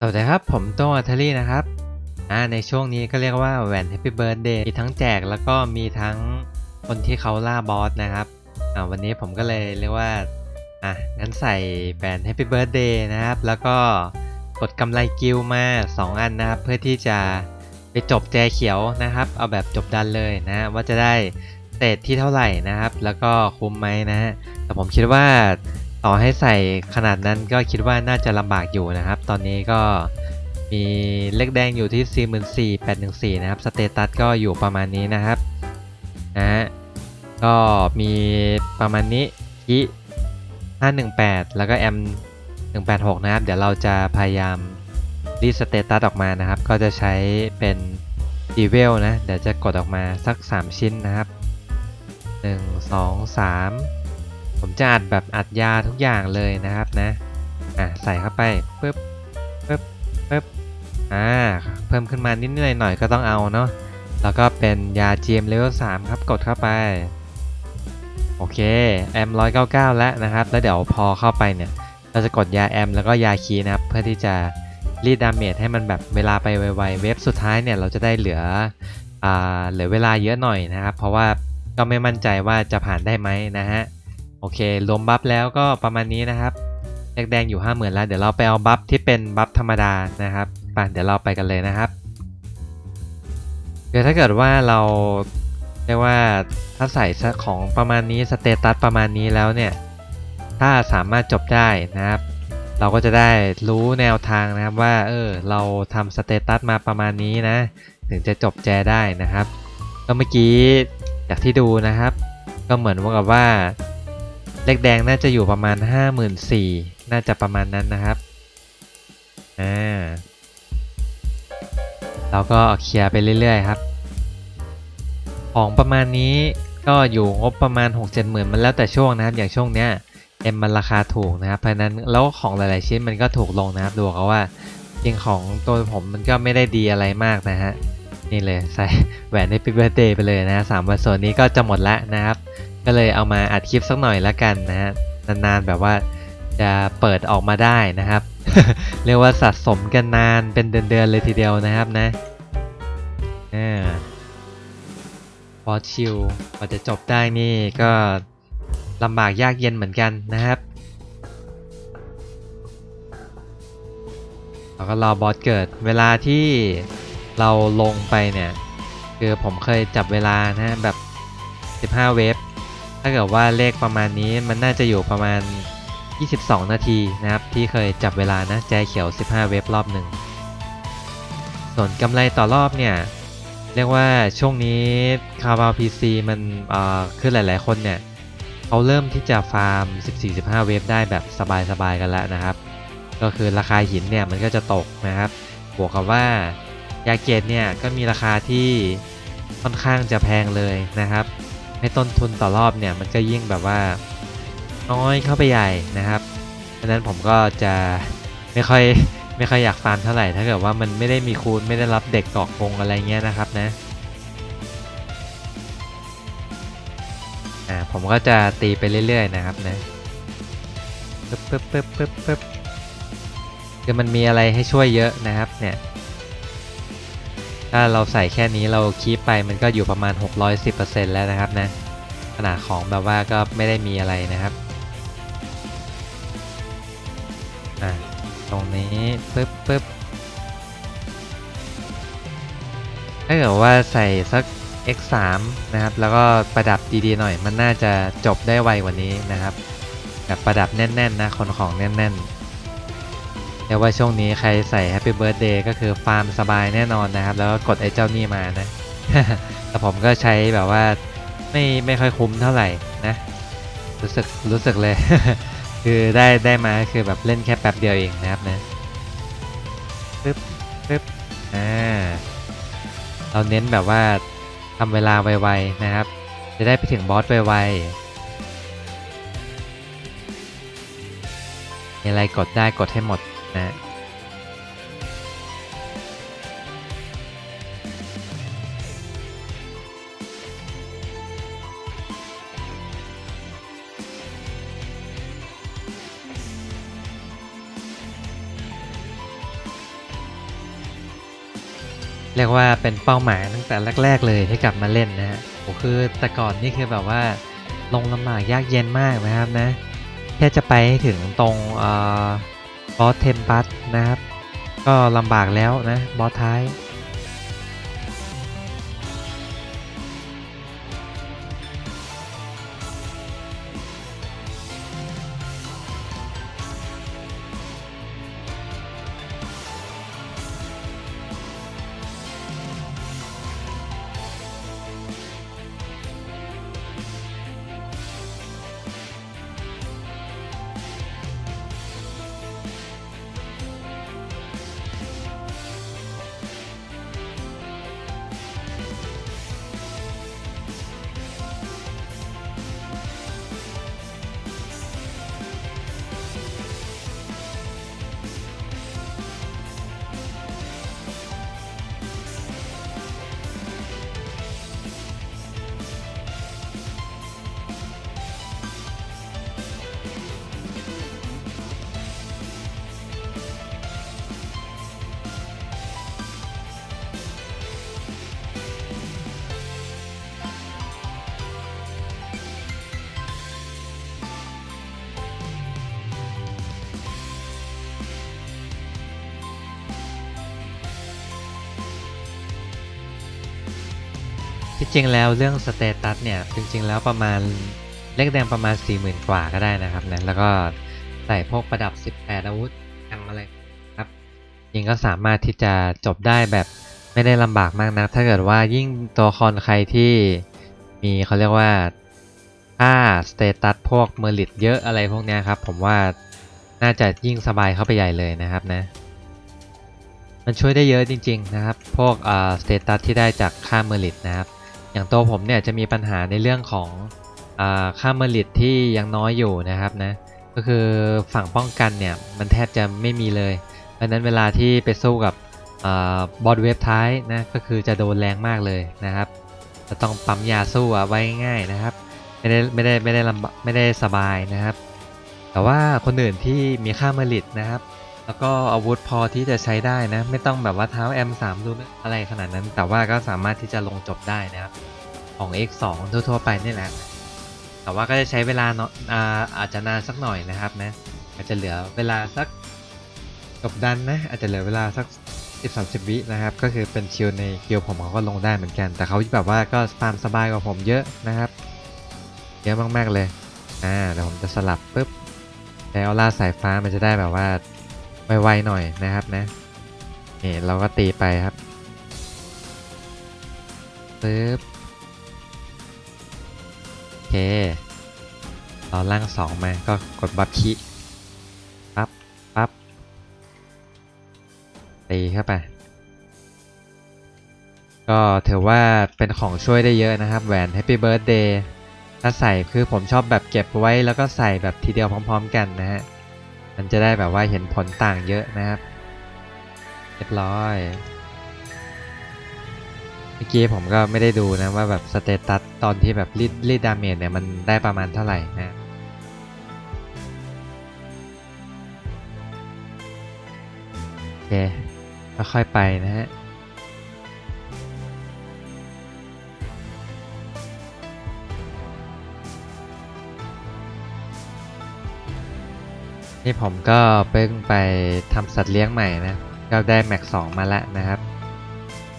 สวัสดีครับ ผมโตอัทลี่นะครับอ่าในช่วงนี้ก็เรียกว่าแหวน Happy Birthday มีทั้งแจกแล้วก็มีทั้งคนที่เขาล่าบอสนะครับอ่าวันนี้ผมก็เลยเรียกว่าอะงั้นใส่แหวน Happy Birthday นะครับ แล้วก็กดกำไรกิลมา 2 อันนะครับ เพื่อที่จะไปจบแจเขียวนะครับ เอาแบบจบดันเลยนะว่าจะได้เศษที่เท่าไหร่นะครับ แล้วก็คุ้มไหมนะแต่ผมคิดว่า ต่อให้ใส่ขนาดนั้นก็คิดว่าน่าจะลำบากอยู่นะครับ ตอนนี้ก็มีเลขแดงอยู่ที่ 44,814 นะครับ สเตตัสก็อยู่ประมาณนี้นะครับนะฮะก็มีประมาณนี้ที่518 แล้วก็ M 186 นะครับ เดี๋ยวเราจะพยายามรีสเตตัสออกมานะครับ ก็จะใช้เป็นดีเวลนะ เดี๋ยวจะกดออกมาสัก 3 ชิ้นนะครับ 1 2 3 ผมจะอัดแบบอัดยาทุกอย่างเลยนะครับนะ อะใส่เข้าไปปึ๊บปึ๊บปึ๊บอ่าเพิ่มขึ้นมานิดหน่อยหน่อยก็ต้องเอาเนาะแล้วก็เป็นยา GM level 3ครับกดเข้าไป โอเคแอม199 แล้วนะครับ แล้วเดี๋ยวพอเข้าไปเนี่ยเราจะกดยาแอมแล้วก็ยาคีนะครับ เพื่อที่จะรีดดาเมจให้มันแบบเวลาไปไวๆเวฟสุดท้ายเนี่ยเราจะได้เหลืออ่าเหลือเวลาเยอะหน่อยนะครับ เพราะว่าก็ไม่มั่นใจว่าจะผ่านได้ไหมนะฮะ โอเค รวมบัฟแล้วก็ประมาณนี้นะครับแดงแดงอยู่ 50,000แล้ว เดี๋ยวเราไปเอาบัฟที่เป็นบัฟธรรมดานะครับไปเดี๋ยวเราไปกันเลยนะครับเดี๋ยวถ้าเกิดว่าเราเรียกว่าถ้าใส่ของประมาณนี้สเตตัสประมาณนี้แล้วเนี่ย ถ้าสามารถจบได้นะครับ เราก็จะได้รู้แนวทางนะครับว่า เออ เราทำสเตตัสมาประมาณนี้นะ ถึงจะจบแจได้นะครับ ก็เมื่อกี้จากที่ดูนะครับ ก็เหมือนว่ากับว่า เลขแดงน่าจะอยู่ประมาณ 54,000น่าจะประมาณนั้นนะครับอ่าเราก็เคลียร์ไปเรื่อยๆครับ ของประมาณนี้ก็อยู่งบประมาณ 6-7หมื่นมันแล้วแต่ช่วงนะครับ อย่างช่วงเนี้ยเอ็มมันราคาถูกนะครับ เพราะนั้นแล้วของหลายๆชิ้นมันก็ถูกลงนะครับ ดูเขาว่าจริงของตัวผมมันก็ไม่ได้ดีอะไรมากนะฮะ นี่เลยใส่แหวนในปิกเบอร์เดย์ไปเลยนะสามวันโซนนี้ก็จะหมดละนะครับ ก็เลยเอามาอัดคลิปสักหน่อยละกันนะฮะนานๆแบบว่าจะเปิดออกมาได้นะครับ เรียกว่าสะสมกันนานเป็นเดือนๆเลยทีเดียวนะครับนะอ่าพอชิลกว่าจะจบได้นี่ก็ลำบากยากเย็นเหมือนกันนะครับเราก็รอบอสเกิดเวลาที่เราลงไปเนี่ย คือผมเคยจับเวลานะแบบ 15 เวฟาเกิดว่าเลขประมาณนี้มันน่าจะอยู่ประมาณ 22 นาทีนะครับ ที่เคยจับเวลานะแจเขียว 15 เว็บรอบหนึ่ง ส่วนกำไรต่อรอบเนี่ย เรียกว่าช่วงนี้คาร์บาพีซีมันเอ่อคือหลายๆคนเนี่ยเขาเริ่มที่จะฟาร์ม 14-15 เว็บได้แบบสบายๆกันแล้วนะครับ ก็คือราคาหินเนี่ยมันก็จะตกนะครับ บวกกับว่ายาเกตเนี่ยก็มีราคาที่ค่อนข้างจะแพงเลยนะครับ ให้ต้นทุนต่อรอบเนี่ยมันก็ยิ่งแบบว่าน้อยเข้าไปใหญ่นะครับดังนั้นผมก็จะไม่ค่อยไม่ค่อยอยากฟาร์มเท่าไหร่ถ้าเกิดว่ามันไม่ได้มีคูณไม่ได้รับเด็กเกาะกงอะไรเงี้ยนะครับนะอ่าผมก็จะตีไปเรื่อยๆนะครับนะปึ๊บปึ๊บปึ๊บปึ๊บปึ๊บคือมันมีอะไรให้ช่วยเยอะนะครับเนี่ย ถ้าเราใส่แค่นี้เราคีปไปมันก็อยู่ประมาณ 610%แล้วนะครับนะขนาดของแบบว่าก็ไม่ได้มีอะไรนะครับอะตรงนี้ปึ๊บปึ๊บถ้าเกิดว่าใส่สัก x3 นะครับ แล้วก็ประดับดีๆหน่อย มันน่าจะจบได้ไวกว่านี้นะครับ แบบประดับแน่นๆนะคนของแน่นๆ เรียกว่าช่วงนี้ใครใส่ Happy Birthday ก็คือฟาร์มสบายแน่นอนนะครับ แล้วก็กดไอ้เจ้านี่มานะ แต่ผมก็ใช้แบบว่าไม่ไม่ค่อยคุ้มเท่าไหร่นะ รู้สึกรู้สึกเลย คือได้ได้มาคือแบบเล่นแค่แป๊บเดียวเองนะครับนะปึ๊บปึ๊บอ่าเราเน้นแบบว่าทำเวลาไวๆนะครับ จะได้ไปถึงบอสไวๆมีอะไรกดได้กดให้หมด นะเรียกว่าเป็นเป้าหมายตั้งแต่แรก ๆ เลยที่กลับมาเล่นนะฮะโอ้คือแต่ก่อนนี่คือแบบว่าลงลำบากยากเย็นมากนะครับนะแค่จะไปถึงตรงเอ่อ บอสเทมปัสนะครับ ก็ลำบากแล้วนะ บอสท้าย ที่จริงแล้วเรื่องสเตตัสเนี่ยจริงๆแล้วประมาณเลขแดงประมาณ 40,000 กว่าก็ได้นะครับนะแล้วก็ใส่พวกประดับ 18 อาวุธทำอะไรครับจริงก็สามารถที่จะจบได้แบบไม่ได้ลำบากมากนะถ้าเกิดว่ายิ่งตัวละครใครที่มีเขาเรียกว่าค่าสเตตัสพวกเมอริตเยอะอะไรพวกเนี้ยครับผมว่าน่าจะยิ่งสบายเข้าไปใหญ่เลยนะครับนะมันช่วยได้เยอะจริง ๆนะครับ พวกอ่าสเตตัสที่ได้จากค่าเมอริตนะครับ อย่างตัวผมเนี่ยจะมีปัญหาในเรื่องของอค่าเมอริตที่ยังน้อยอยู่นะครับนะก็คือฝั่งป้องกันเนี่ยมันแทบจะไม่มีเลย เพราะนั้นเวลาที่ไปสู้กับอบอดเวฟท้ายนะก็คือจะโดนแรงมากเลยนะครับจะต้องปั๊มยาสู้ไว้ง่ายนะครับไม่ได้ไม่ได้ไม่ได้ลำไม่ได้สบายนะครับ แต่ว่าคนอื่นที่มีค่าเมอริตนะครับ แล้วก็อาวุธพอที่จะใช้ได้นะ ไม่ต้องแบบว่าเท้า M3 ดูอะไรขนาดนั้น แต่ว่าก็สามารถที่จะลงจบได้นะครับ ของ X2 ทั่วๆไปนี่แหละ แต่ว่าก็จะใช้เวลาเนาะอาอาจจะนานสักหน่อยนะครับนะ อาจจะเหลือเวลาสักจบดันนะ อาจจะเหลือเวลาสัก10-30วินะครับ ก็คือเป็นคิวในคิวผมเขาก็ลงได้เหมือนกัน แต่เขาแบบว่าก็ฟาร์มสบายกว่าผมเยอะนะครับ เยอะมากๆเลย อ่าเดี๋ยวผมจะสลับปุ๊บใช้ออร่าสายฟ้ามันจะได้แบบว่า ไวๆหน่อยนะครับนะนี่เราก็ตีไปครับปึ๊บโอเคตอนล่างสองมาก็กดบัฟคิปั๊บปั๊บตีเข้าไป ก็ถือว่าเป็นของช่วยได้เยอะนะครับ แหวน Happy Birthday ถ้าใส่คือผมชอบแบบเก็บไว้แล้วก็ใส่แบบทีเดียวพร้อม ๆ กันนะฮะ มันจะได้แบบว่าเห็นผลต่างเยอะนะครับเรียบร้อยเมื่อกี้ผมก็ไม่ได้ดูนะว่าแบบสเตตัสตอนที่แบบรีดรีดดาเมจเนี่ยมันได้ประมาณเท่าไหร่นะโอเคค่อยๆไปนะฮะ นี่ผมก็เพิ่งไปทำสัตว์เลี้ยงใหม่นะ ก็ได้แม็กสองมาล้วนะครับ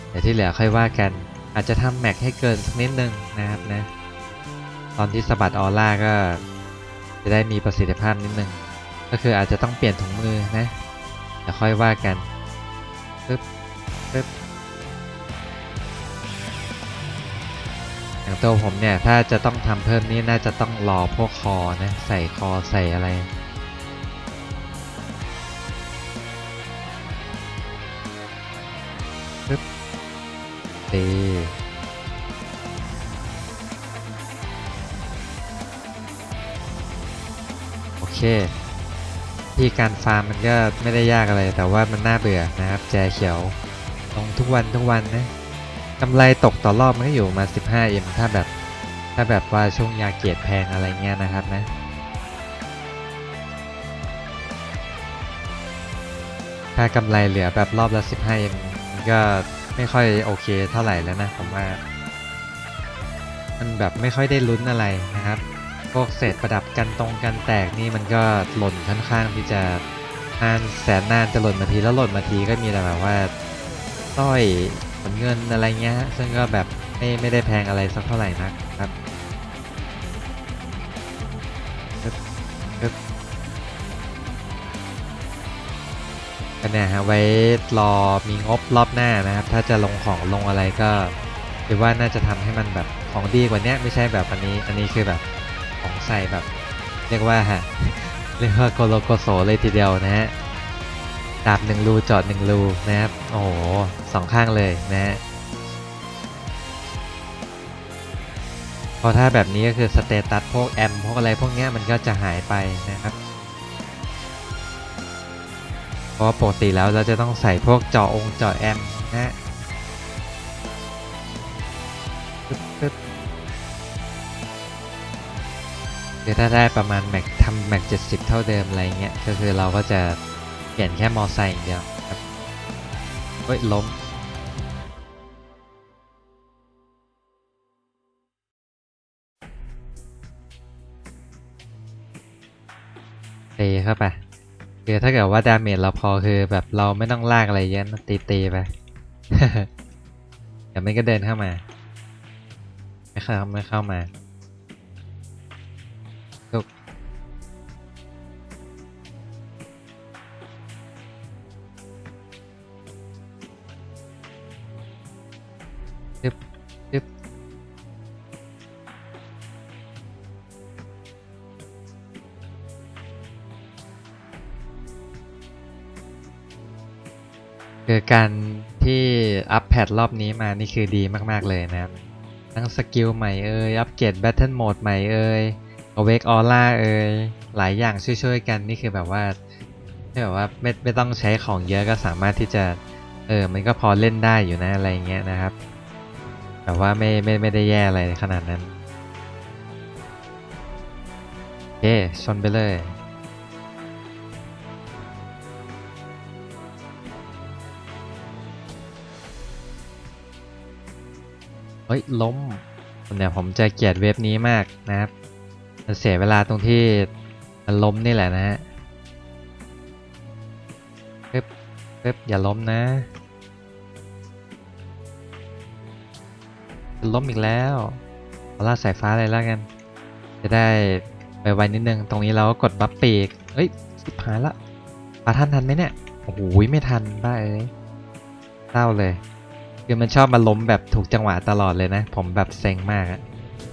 เดี๋ยวที่เหลือค่อยว่ากัน อาจจะทำแม็กให้เกินสักนิดนึงนะครับนะ ตอนที่สะบัดออร่าก็จะได้มีประสิทธิภาพนิดนึง ก็คืออาจจะต้องเปลี่ยนถุงมือนะ เดี๋ยวค่อยว่ากันปึ๊บปึ๊บอย่างตัวผมเนี่ย ถ้าจะต้องทำเพิ่มนี่น่าจะต้องรอพวกคอนะ ใส่คอใส่อะไร ตี โอเค ที่การฟาร์มมันก็ไม่ได้ยากอะไร แต่ว่ามันน่าเบื่อนะครับ แจเขียว ลงทุกวันทุกวันนะกำไรตกต่อรอบมันก็อยู่มา 15M ถ้าแบบ ถ้าแบบว่าช่วงยาเกียรแพงอะไรเงี้ยนะครับนะถ้ากำไรเหลือแบบรอบละ 15M มันก็ ไม่ค่อยโอเคเท่าไหร่แล้วนะผมว่า มันแบบไม่ค่อยได้ลุ้นอะไรนะครับ พวกเศษประดับกันตรงกันแตกนี่มันก็หล่นค่อนข้างที่จะนานแสนนานจะหล่นมาทีแล้วหล่นมาทีก็มีแต่แบบว่าต้อยผลเงินอะไรเงี้ยซึ่งก็แบบไม่ไม่ได้แพงอะไรสักเท่าไหร่นัก ก็เนี่ยฮะไว้รอมีงบรอบหน้านะครับ ถ้าจะลงของลงอะไรก็คิดว่าน่าจะทำให้มันแบบของดีกว่านี้ไม่ใช่แบบอันนี้ อันนี้คือแบบของใส่แบบ เรียกว่าฮะเรียกว่าโกโลโกโสเลยทีเดียวนะฮะดาบหนึ่งรูจอดหนึ่งรูนะครับโอ้โหสองข้างเลยนะฮะพอถ้าแบบนี้ก็คือสเตตัสพวกแอมพวกอะไรพวกเนี้ยมันก็จะหายไปนะครับ ราะว่าปกติแล้วเราจะต้องใส่พวกจอองค์จอแอมนะฮะปึ๊บปึ๊บคือถ้าได้ประมาณแม็กทำแม็กเจ็ดสิบเท่าเดิมอะไรเงี้ยก็คือเราก็จะเปลี่ยนแค่มอไซค์อย่างเดียวครับเฮ้ยล้มตีเข้าไป คือถ้าเกิดว่าดาเมจเราพอคือแบบเราไม่ต้องลากอะไรเยอะตีตีๆไปเดี๋ยวมันก็เดินเข้ามา ไม่เข้าไม่เข้ามา คือการที่อัปแพดรอบนี้มานี่คือดีมากๆเลยนะครับ ทั้งสกิลใหม่เอ่ยอัปเกรดแบทเทิลโหมดใหม่เอ่ยเอาเวกออร่าเอ่ยหลายอย่างช่วยๆกันนี่คือแบบว่าที่แบบว่าไม่ไม่ต้องใช้ของเยอะก็สามารถที่จะเออมันก็พอเล่นได้อยู่นะอะไรเงี้ยนะครับแต่ว่าไม่ไม่ไม่ได้แย่อะไรขนาดนั้นโอเคชนไปเลย เฮ้ยล้มเนี่ยผมจะเกลียดเว็บนี้มากนะครับมันเสียเวลาตรงที่มันล้มนี่แหละนะฮะปึ๊บปึ๊บอย่าล้มนะ ล้มอีกแล้วเอาล่าสายฟ้าเลยแล้วกัน จะได้ไปไวๆนิดนึง ตรงนี้เราก็กดบัฟปีกเอ้ยสิบหายละปาทันทันไหมเนี่ย โอ้โหไม่ทันบ้าเอ้ยเศร้าเลย คือมันชอบมาล้มแบบถูกจังหวะตลอดเลยนะ ผมแบบเซ็งมากอะ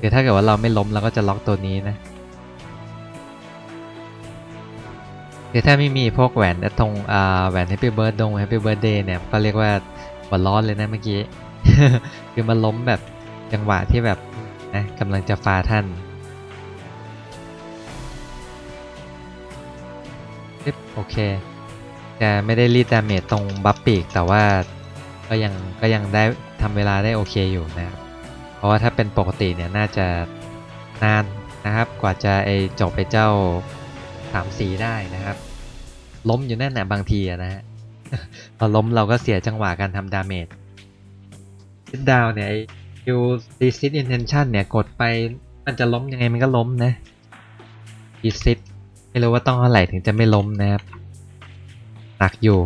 คือถ้าเกิดว่าเราไม่ล้มเราก็จะล็อกตัวนี้นะคือถ้าไม่มีพวกแหวนตรงอ่าแหวน Happy Birthday ดง Happy Birthday เนี่ยก็เรียกว่าหัวร้อนเลยนะเมื่อกี้ คือมันล้มแบบจังหวะที่แบบนะกำลังจะฟาท่านโอเค จะไม่ได้รีดดาเมจตรงบัฟปีกแต่ว่า ก็ยังก็ยังได้ทำเวลาได้โอเคอยู่นะครับ เพราะว่าถ้าเป็นปกติเนี่ยน่าจะนานนะครับกว่าจะไอจบไปเจ้าสามสีได้นะครับ ล้มอยู่แน่นนะบางทีนะฮะพอล้มเราก็เสียจังหวะการทำดาเมจซิดดาวเนี่ยไอคิวดีซิตอินเทนชันเนี่ยกดไปมันจะล้มยังไงมันก็ล้มนะดีซิตไม่รู้ว่าต้องเท่าไหร่ถึงจะไม่ล้มนะครับหนักอยู่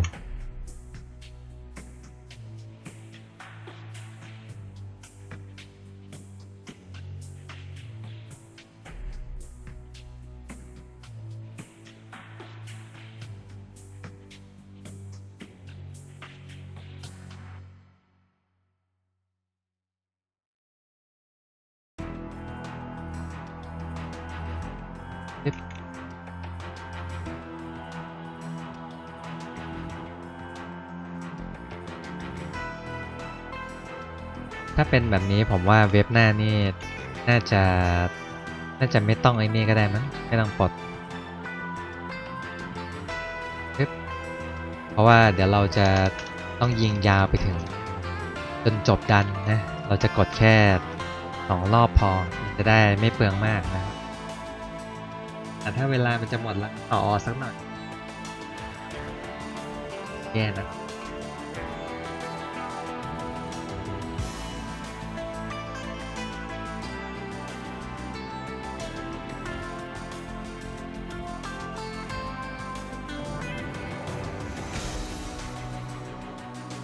เป็นแบบนี้ผมว่าเว็บหน้านี่น่าจะน่าจะไม่ต้องไอ้นี่ก็ได้มั้งไม่ต้องปลดเพราะว่าเดี๋ยวเราจะต้องยิงยาวไปถึง จนจบดันนะ เราจะกดแค่สองรอบพอจะได้ไม่เปลืองมากนะครับแต่ถ้าเวลามันจะหมดแล้วต่อสักหน่อยแย่นะ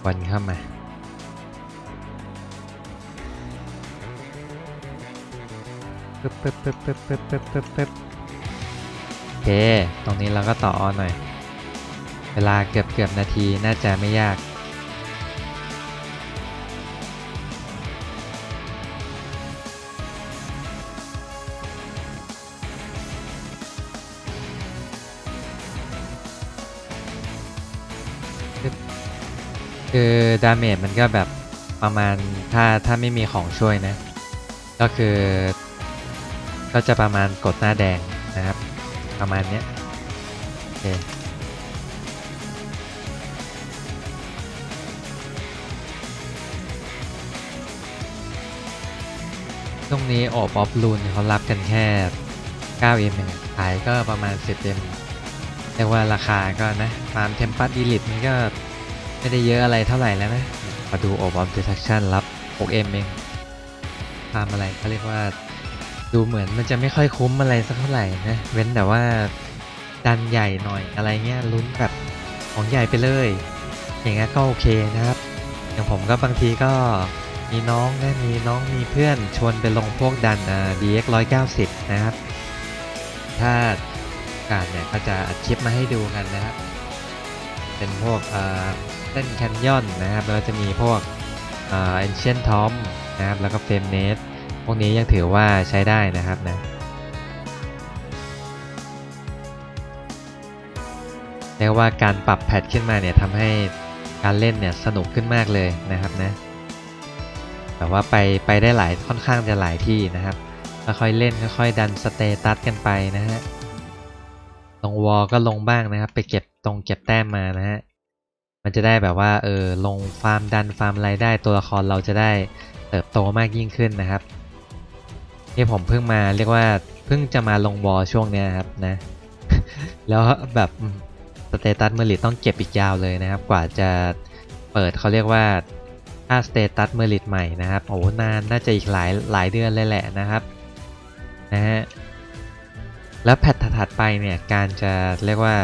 วนเข้ามา ปึ๊บปึ๊บปึ๊บปึ๊บปึ๊บปึ๊บปึ๊บปึ๊บโอเค ตรงนี้เราก็ต่อออนหน่อย เวลาเกือบเกือบนาทีน่าจะไม่ยาก คือดาเมจมันก็แบบประมาณถ้าถ้าไม่มีของช่วยนะ ก็คือ ก็จะประมาณกดหน้าแดงนะครับ ประมาณเนี้ยโอเคตรงนี้โอบออฟลูนเขารับกันแค่ 9M เองอะขายก็ประมาณ 10M เรียกว่าราคาก็นะฟาร์มเทมปัสดีลิทมันก็ ไม่ได้เยอะอะไรเท่าไหร่แล้วนะมาดูโอบอมเดทักชันรับ 6M เองฟามอะไรเขาเรียกว่าดูเหมือนมันจะไม่ค่อยคุ้มอะไรสักเท่าไหร่นะ เว้นแต่ว่าดันใหญ่หน่อยอะไรเงี้ยลุ้นแบบของใหญ่ไปเลย อย่างเงี้ยก็โอเคนะครับ อย่างผมก็บางทีก็มีน้องนะมีน้องมีเพื่อนชวนไปลงพวกดันอ่า DX 190 นะครับ ถ้ากาสเนี่ยก็จะอัดคลิปมาให้ดูกันนะครับ เป็นพวกอ่า เส้นแคนยอนนะครับแล้วจะมีพวกเอ่า Ancient Tom นะครับแล้วก็เฟมเนสพวกนี้ยังถือว่าใช้ได้นะครับนะเรียกว่าการปรับแพทขึ้นมาเนี่ยทำให้การเล่นเนี่ยสนุกขึ้นมากเลยนะครับนะแบบว่าไปไปได้หลายค่อนข้างจะหลายที่นะครับค่อยๆเล่นค่อยๆดันสเตตัสกันไปนะฮะลงวอลก็ลงบ้างนะครับ ไปเก็บตรงเก็บแต้มมานะฮะ มันจะได้แบบว่าเออลงฟาร์มดันฟาร์มอะไรได้ตัวละครเราจะได้เติบโตมากยิ่งขึ้นนะครับนี่ผมเพิ่งมาเรียกว่าเพิ่งจะมาลงวอลช่วงเนี้ยครับนะ แล้วแบบสเตตัสเมอริตต้องเก็บอีกยาวเลยนะครับ กว่าจะเปิดเขาเรียกว่าค่าสเตตัสเมอริตใหม่นะครับโอ้โหนานน่าจะอีกหลายหลายเดือนเลยแหละนะครับนะฮะแล้วแพทถัดไปเนี่ยการจะเรียกว่า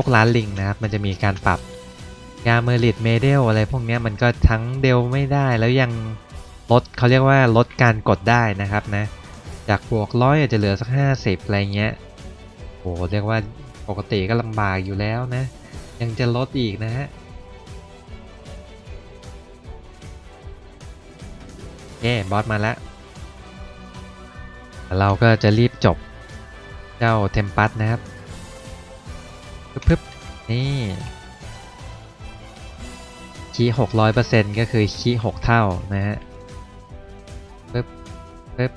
พวกร้านลิงนะครับ มันจะมีการปรับยาเมอริตเมเดลอะไรพวกนี้มันก็ทั้งเดลไม่ได้แล้วยังลดเขาเรียกว่าลดการกดได้นะครับนะ จากบวกร้อยอาจจะเหลือสักห้าสิบอะไรเงี้ยโหเรียกว่าปกติก็ลำบากอยู่แล้วนะ ยังจะลดอีกนะฮะเย้บอสมาแล้ว เราก็จะรีบจบเจ้าเทมปัสนะครับ ปึ๊บนี่คีหกร้อยเปอร์เซ็นต์ก็คือคีหกเท่านะฮะปึ๊บปึ๊บ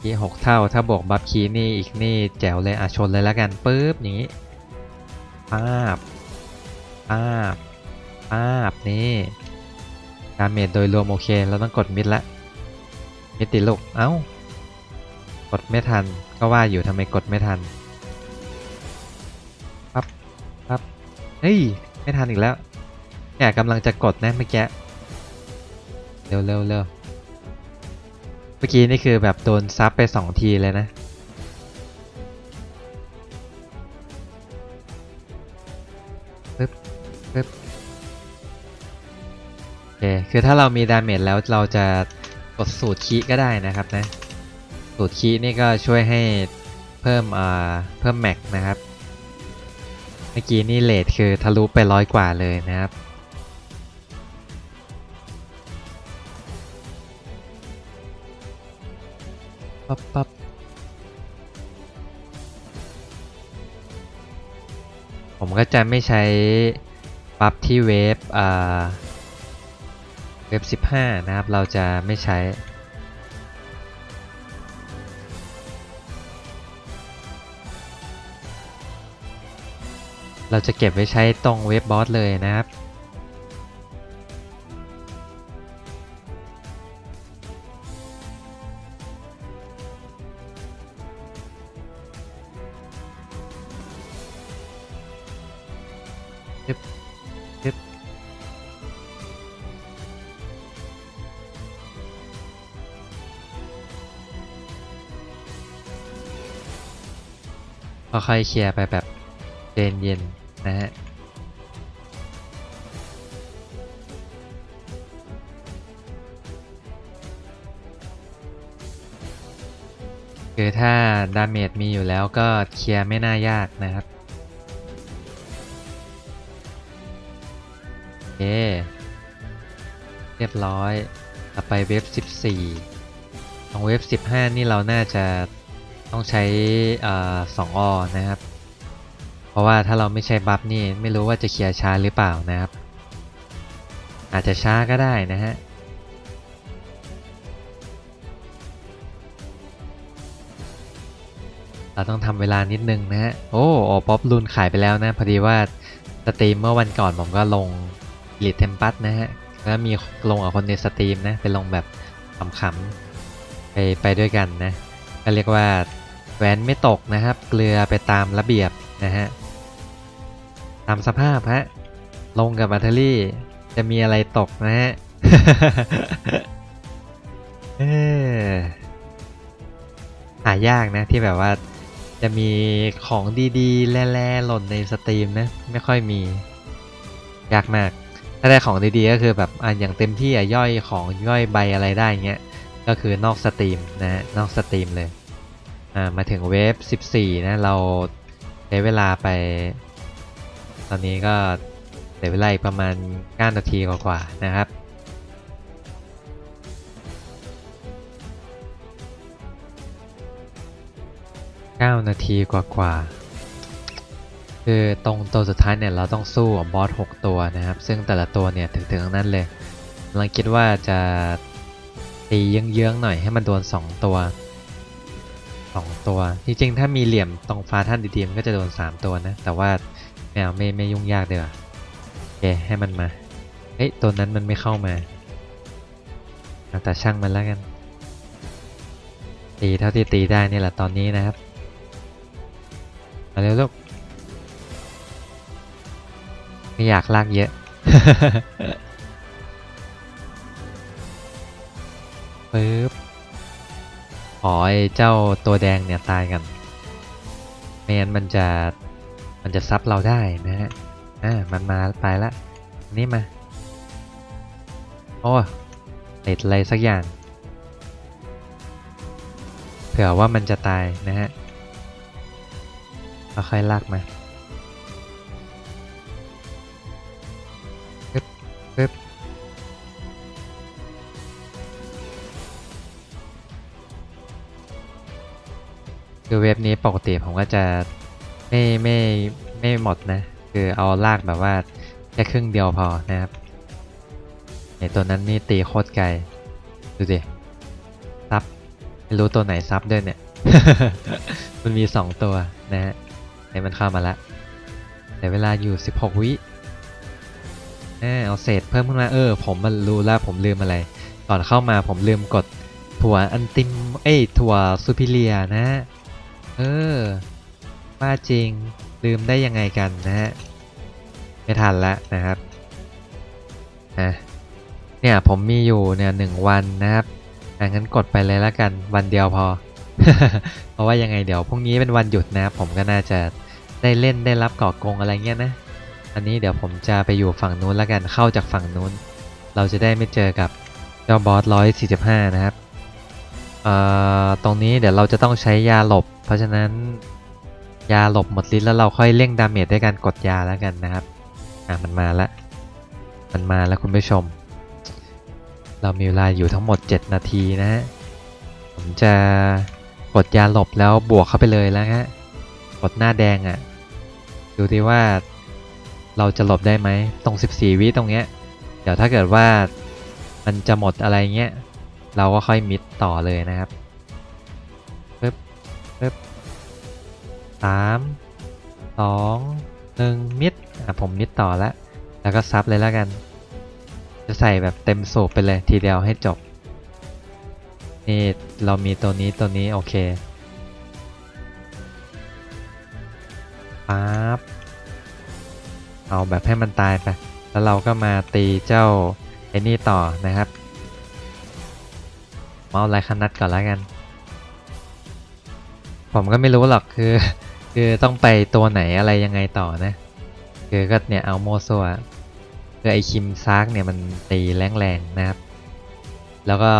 คีหกเท่า ถ้าบวกบัฟคีนี่อีกนี่แจ๋วเลยอะชนเลยแล้วกันปุ๊บอย่างนี้ป้าบป้าบป้าบนี่ดาเมจโดยรวมโอเค เราต้องกดมิดละ มิดติลูก เอ้า กดไม่ทัน ก็ว่าอยู่ทำไมกดไม่ทัน ฮ้ย ไม่ทันอีกแล้วเนี่ยกำลังจะกดนะเมื่อกี้เร็วเร็วเร็วเมื่อกี้นี่คือแบบโดนซับไปสองทีเลยนะ ปึ๊บ ปึ๊บ โอเค คือถ้าเรามีดาเมจแล้วเราจะกดสูตรคีก็ได้นะครับนะ สูตรคีนี่ก็ช่วยให้เพิ่มอ่าเพิ่มแม็กนะครับ มื่อกี้นี่เลทคือทะลุไปร้อยกว่าเลยนะครับ ปั๊บปั๊บผมก็จะไม่ใช้ปั๊บที่เวฟอ่าเวฟ15 นะครับ เราจะไม่ใช้ เราจะเก็บไว้ใช้ตรงเวฟบบอสเลยนะครับ ค่อยๆเคลียร์ไปแบบเย็นเย็นๆ นะฮะคือถ้าดาเมจมีอยู่แล้วก็เคลียร์ไม่น่ายากนะครับโอเคเรียบร้อย ต่อไปเว็บ14 ของเว็บ15 นี่เราน่าจะต้องใช้อ่อสองอนะครับ ราะว่าถ้าเราไม่ใช้บัฟนี่ไม่รู้ว่าจะเคลียร์ช้าหรือเปล่านะครับ อาจจะช้าก็ได้นะฮะเราต้องทำเวลานิดนึงนะฮะ โอ้โอป๊อปรุนขายไปแล้วนะ พอดีว่าสตรีมเมื่อวันก่อนผมก็ลงลิทเทมปัสนะฮะ แล้วมีลงกับคนในสตรีมนะ ไปลงแบบขำๆไปไปด้วยกันนะ ก็เรียกว่าแหวนไม่ตกนะครับ เกลือไปตามระเบียบนะฮะ ตามสภาพฮะ ลงกับแบตเทอรี่ จะมีอะไรตกนะฮะเออหายากนะที่แบบว่าจะมีของดีๆ แร่ๆหล่นในสตรีมนะ ไม่ค่อยมี ยากมาก ถ้าได้ของดีๆ ก็คือแบบอะอย่างเต็มที่อะย่อยของย่อยใบอะไรได้เงี้ย ก็คือนอกสตรีมนะฮะนอกสตรีมเลย อ่า มาถึงเวฟ 14 นะ เราใช้เวลาไป ตอนนี้ก็เสียเวลาประมาณ9นาทีกว่าๆนะครับ 9 นาทีกว่าๆ คือตรงตัวสุดท้ายเนี่ยเราต้องสู้กับบอส6ตัวนะครับ ซึ่งแต่ละตัวเนี่ยถึงๆทั้งนั้นเลยกำลังคิดว่าจะตีเยื้องๆหน่อยให้มันโดน 2 ตัว 2 ตัว จริงๆ ถ้ามีเหลี่ยมตรงฟ้าท่านดีๆมันก็จะโดน 3 ตัวนะ แต่ว่า ไม่เอาไม่ไม่ยุ่งยากเดี๋ยวาโอเคให้มันมา เฮ้ยตัวนั้นมันไม่เข้ามาเอาแต่ช่างมันแล้วกัน ตีเท่าที่ตีได้นี่แหละตอนนี้นะครับ มาเร็วลูก ไม่อยากลากเยอะปึ๊บขอไอ้เจ้าตัวแดงเนี่ยตายกันไม่งั้นมันจะ มันจะซับเราได้นะฮะอ่ามันมาไปละนี่มาโอ้ติดอะไรสักอย่าง เผื่อว่ามันจะตายนะฮะเราค่อยลากมาปึ๊บปึ๊บคือเว็บนี้ปกติผมก็จะ ไม่ไม่ไม่หมดนะ คือเอาลากแบบว่าแค่ครึ่งเดียวพอนะครับไอตัวนั้นนี่ตีโคตรไกล ดูดิซับไม่รู้ตัวไหนซับด้วยเนี่ย มันมี 2 ตัวนะฮะไหนมันเข้ามาละแต่เวลาอยู่ 16 วิเออเอาเศษเพิ่มขึ้นมาเออ ผมมันรู้แล้วผมลืมอะไร ก่อนเข้ามาผมลืมกดถั่วอันติมเอ้ยถั่วซูพิเลียนะฮะเออ ว่าจริงลืมได้ยังไงกันนะฮะ ไม่ทันละนะครับอะเนี่ยผมมีอยู่เนี่ยหนึ่งวันนะครับอะงั้นกดไปเลยละกันวันเดียวพอ เพราะว่ายังไงเดี๋ยวพรุ่งนี้เป็นวันหยุดนะครับผมก็น่าจะได้เล่นได้รับก่อกงอะไรเงี้ยนะ อันนี้เดี๋ยวผมจะไปอยู่ฝั่งนู้นละกันเข้าจากฝั่งนู้น เราจะได้ไม่เจอกับเจ้าบอสร้อยสี่สิบห้านะครับ เอ่อ ตรงนี้เดี๋ยวเราจะต้องใช้ยาหลบ เพราะฉะนั้น ยาหลบหมดฤทธิ์แล้วเราค่อยเร่งดาเมจด้วยการกดยาแล้วกันนะครับ อะมันมาละ มันมาแล้วคุณผู้ชม เรามีเวลาอยู่ทั้งหมด 7 นาทีนะฮะ ผมจะกดยาหลบแล้วบวกเข้าไปเลยแล้วฮะ กดหน้าแดงอะ่ะ ดูดิว่าเราจะหลบได้ไหม ตรง 14 วิตรงเนี้ย เดี๋ยวถ้าเกิดว่ามันจะหมดอะไรเงี้ย เราก็ค่อยมิดต่อเลยนะครับปึ๊บปึ๊บ สามสองหนึ่งมิดอะผมมิดต่อแล้วแล้วก็ซับเลยแล้วกัน จะใส่แบบเต็มสูบไปเลยทีเดียวให้จบ นี่เรามีตัวนี้ตัวนี้โอเคปั๊บเอาแบบให้มันตายไป แล้วเราก็มาตีเจ้าไอ้นี่ต่อนะครับเอาลายคนัดก่อนแล้วกัน ผมก็ไม่รู้หรอกคือ คือต้องไปตัวไหนอะไรยังไงต่อนะ คือก็เนี่ยเอาโมโซวคือไอคิมซากเนี่ยมันตีแรงๆนะครับ แล้วก็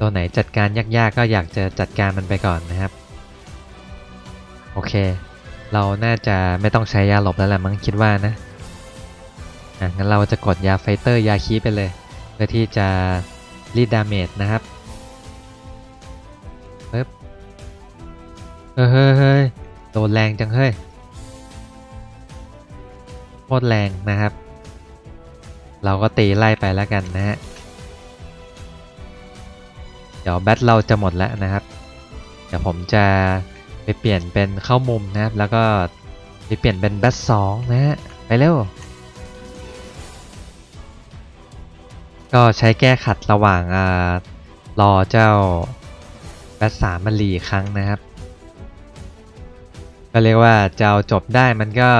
ตัวไหนจัดการยากๆก็อยากจะจัดการมันไปก่อนนะครับ โอเค เราน่าจะไม่ต้องใช้ยาหลบแล้วแหละมั้งคิดว่านะอะงั้นเราจะกดยาไฟเตอร์ยาคีไปเลย เพื่อที่จะรีดดาเมจนะครับปึ๊บเฮ้ยเฮ้ยเฮ้ย โดนแรงจังเฮ้ยโคตรแรงนะครับ เราก็ตีไล่ไปแล้วกันนะฮะ เดี๋ยวแบตเราจะหมดแล้วนะครับ เดี๋ยวผมจะไปเปลี่ยนเป็นเข้ามุมนะครับ แล้วก็ไปเปลี่ยนเป็นแบตสองนะฮะ ไปเร็ว ก็ใช้แก้ขัดระหว่างอรอเจ้าแบตสามมันรีอีครั้งนะครับ ก็เรียกว่าจะเอาจบได้มันก็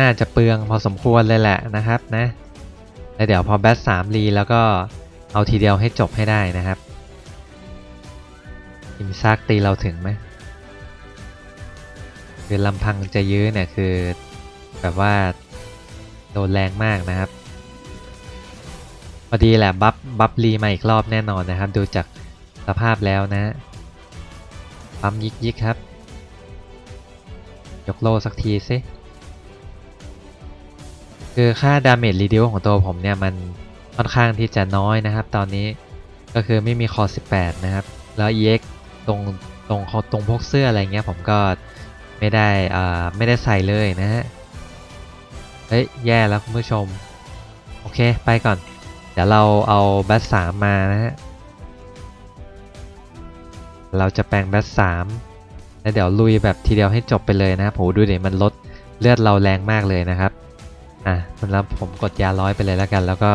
น่าจะเปลืองพอสมควรเลยแหละนะครับนะแล้วเดี๋ยวพอแบตสามรีแล้วก็เอาทีเดียวให้จบให้ได้นะครับอิมซากตีเราถึงไหมคือลำพังจะยื้อเนี่ยคือแบบว่าโดนแรงมากนะครับพอดีแหละบัฟบัฟรีมาอีกรอบแน่นอนนะครับ ดูจากสภาพแล้วนะฮะปั๊มยิกยิกครับ ยกโลสักทีสิคือค่าดาเมจรีดิวของตัวผมเนี่ยมันค่อนข้างที่จะน้อยนะครับ ตอนนี้ก็คือไม่มีคอ 18 นะครับ แล้ว EX ตรงตรงคอตรงพวกเสื้ออะไรเงี้ยผมก็ไม่ได้อ่าไม่ได้ใส่เลยนะฮะ เฮ้ย แย่แล้วคุณผู้ชม โอเค ไปก่อน เดี๋ยวเราเอาแบทสามมานะฮะ เราจะแปลงแบทสาม แล้วเดี๋ยวลุยแบบทีเดียวให้จบไปเลยนะครับโหดูเดี๋ยวมันลดเลือดเราแรงมากเลยนะครับอะแล้วผมกดยาร้อยไปเลยแล้วกัน แล้วก็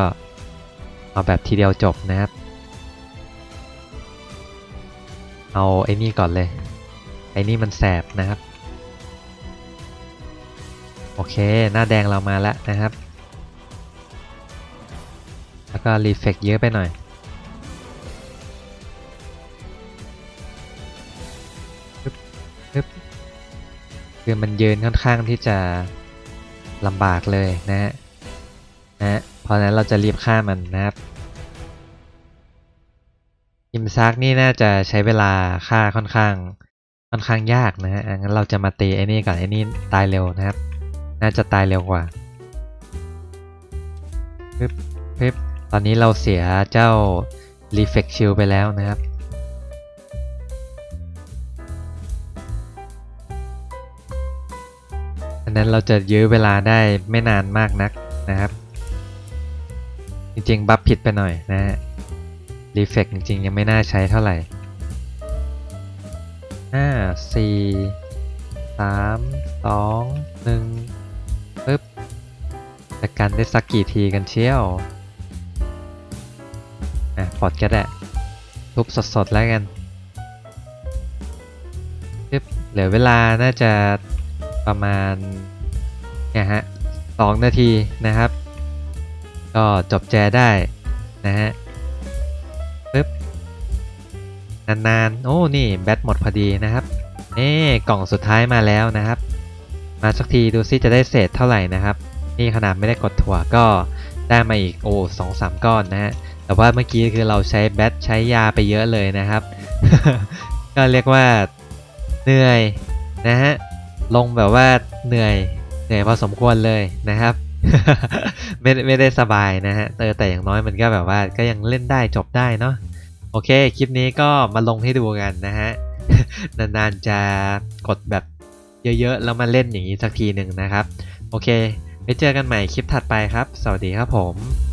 เอาแบบทีเดียวจบนะครับ เอาไอ้นี่ก่อนเลย ไอ้นี่มันแสบนะครับ โอเค หน้าแดงเรามาแล้วนะครับ แล้วก็รีเฟกเยอะไปหน่อย คือมันยืนค่อนข้างที่จะลำบากเลยนะฮะนะเพราะนั้นเราจะรีบฆ่ามันนะครับอิมซากนี่น่าจะใช้เวลาฆ่าค่อนข้างค่อนข้างยากนะฮะงั้นเราจะมาตีไอ้นี่ก่อนไอ้นี่ตายเร็วนะครับ น่าจะตายเร็วกว่าปึ๊บปึ๊บตอนนี้เราเสียเจ้า Reflect Shield ไปแล้วนะครับ อันนั้นเราจะยื้อเวลาได้ไม่นานมากนักนะครับ จริงๆ บัฟผิดไปหน่อยนะฮะรีเฟกจริงๆ ยังไม่น่าใช้เท่าไหร่ห้าสี่สามสองหนึ่งปึ๊บจะกันได้สักกี่ทีกันเชี่ยวอะปลดก็ได้ทุบสดๆแล้วกันปึ๊บเหลือเวลาน่าจะ ประมาณเนี่ยฮะสองนาทีนะครับ ก็จบแจได้นะฮะปึ๊บนานๆ โอ้นี่แบตหมดพอดีนะครับนี่กล่องสุดท้ายมาแล้วนะครับ มาสักทีดูซิจะได้เศษเท่าไหร่นะครับ นี่ขนาดไม่ได้กดถั่วก็ได้มาอีกโอ้สองสามก้อนนะฮะแต่ว่าเมื่อกี้คือเราใช้แบตใช้ยาไปเยอะเลยนะครับ ก็เรียกว่าเหนื่อยนะฮะ ลงแบบว่าเหนื่อยเหนื่อยพอสมควรเลยนะครับ ไม่ไม่ได้สบายนะฮะเออแต่อย่างน้อยมันก็แบบว่าก็ยังเล่นได้จบได้เนาะโอเค คลิปนี้ก็มาลงให้ดูกันนะฮะ นานๆจะกดแบบเยอะๆ แล้วมาเล่นอย่างนี้สักทีหนึ่งนะครับ โอเค ไปเจอกันใหม่คลิปถัดไปครับ สวัสดีครับผม